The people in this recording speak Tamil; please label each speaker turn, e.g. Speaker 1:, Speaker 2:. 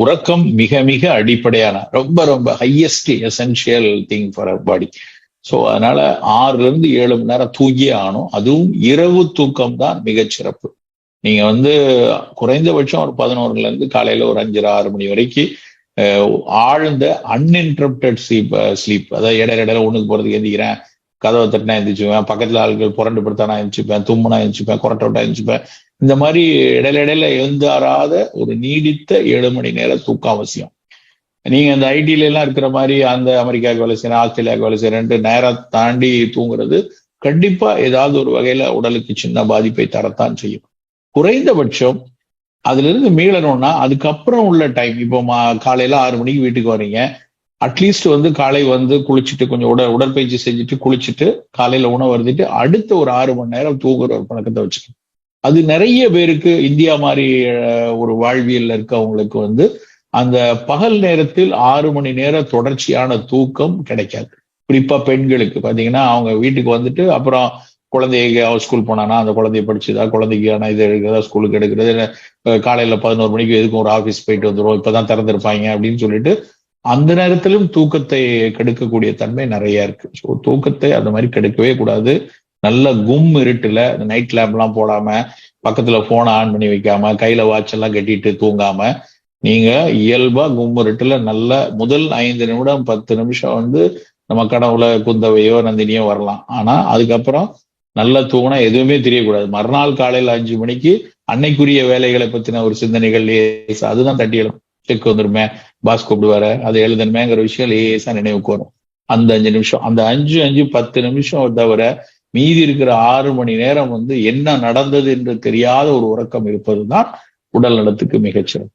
Speaker 1: உறக்கம் மிக மிக அடிப்படையான ரொம்ப ரொம்ப highest essential thing for our body so அதனால ஆறுல இருந்து ஏழு மணி நேரம் தூங்கியே ஆகணும். அதுவும் இரவு தூக்கம் தான் மிகச்சிறப்பு நீங்க வந்து குறைந்தபட்சம் ஒரு பதினோருல இருந்து காலையில ஒரு அஞ்சரை ஆறு மணி வரைக்கும் ஆழ்ந்த அன்இன்டரப்டட் ஸ்லீப் ஸ்லீப் அதாவது இடையில இடையில ஒண்ணுக்கு போறதுக்கு எந்திக்கிறேன் கதவை தட்டினா எந்திரிச்சுப்பேன் பக்கத்துல ஆட்கள் புரண்டு படுத்தானா எந்திரிச்சுப்பேன் தும்முனா எந்திரிச்சுப்பேன் கொரட்டை விட்டா எந்திரிச்சுப்பேன் இந்த மாதிரி இடையில இடையில எழுந்தாராத ஒரு நீடித்த ஏழு மணி நேரம் தூக்கம் அவசியம். நீங்க அந்த ஐடில எல்லாம் இருக்கிற மாதிரி அந்த அமெரிக்காவுக்கு வேலை செய்யறேன் ஆஸ்திரேலியாவுக்கு வேலை ரெண்டு நேரம் தாண்டி தூங்குறது கண்டிப்பா ஏதாவது ஒரு வகையில உடலுக்கு சின்ன பாதிப்பை தரத்தான் செய்யும். குறைந்தபட்சம் அதுல இருந்து மீளணும்னா அதுக்கப்புறம் உள்ள டைம் இப்போ காலையில ஆறு மணிக்கு வீட்டுக்கு வரீங்க அட்லீஸ்ட் வந்து காலை வந்து குளிச்சுட்டு கொஞ்சம் உட உடற்பயிற்சி செஞ்சுட்டு குளிச்சுட்டு காலையில உணவு வருதுட்டு அடுத்த ஒரு ஆறு மணி நேரம் தூங்குற ஒரு பழக்கத்தை வச்சுக்கணும். அது நிறைய பேருக்கு இந்தியா மாதிரி ஒரு வாழ்வியல்ல இருக்கவங்களுக்கு வந்து அந்த பகல் நேரத்தில் ஆறு மணி நேரம் தொடர்ச்சியான தூக்கம் கிடைக்காது. குறிப்பா பெண்களுக்கு. பாத்தீங்கன்னா அவங்க வீட்டுக்கு வந்துட்டு அப்புறம் குழந்தைங்க ஸ்கூல் போனானா அந்த குழந்தைய படிச்சுதா குழந்தைக்கான இது எடுக்கிறதா ஸ்கூலுக்கு எடுக்கிறது காலையில பதினோரு மணிக்கு எதுக்கும் ஒரு ஆஃபீஸ் போயிட்டு வந்துடும் இப்பதான் திறந்திருப்பாங்க அப்படின்னு சொல்லிட்டு அந்த நேரத்திலும் தூக்கத்தை கெடுக்கக்கூடிய தன்மை நிறைய இருக்கு. ஸோ தூக்கத்தை அந்த மாதிரி கெடுக்கவே கூடாது. நல்ல கும் இருட்டுல நைட் லேம்ப் எல்லாம் போடாம பக்கத்துல போனை ஆன் பண்ணி வைக்காம கையில வாட்ச் எல்லாம் கட்டிட்டு தூங்காம நீங்க இயல்பா கும் இருட்டுல நல்ல முதல் ஐந்து நிமிடம் பத்து நிமிஷம் வந்து நம்ம கனவுல குந்தவையோ நந்தினியோ வரலாம். ஆனா அதுக்கப்புறம் நல்ல தூங்கினா எதுவுமே தெரியக்கூடாது. மறுநாள் காலையில அஞ்சு மணிக்கு அன்னைக்குரிய வேலைகளை பத்தின ஒரு சிந்தனைகள் லேசா அதுதான் தட்டி எழும் செக் வந்துருமே பாஸ் கூப்பிடுவாரு அதை எழுதணுமேங்கிற விஷயம் லேசா நினைவுக்கு வரும். அந்த அஞ்சு நிமிஷம் அந்த அஞ்சு அஞ்சு பத்து நிமிஷம் தவிர மீதி இருக்கிற ஆறு மணி நேரம் வந்து என்ன நடந்தது என்று தெரியாத ஒரு உறக்கம் இருப்பதுதான் உடல் நலத்துக்கு மிகச்சிறப்பு.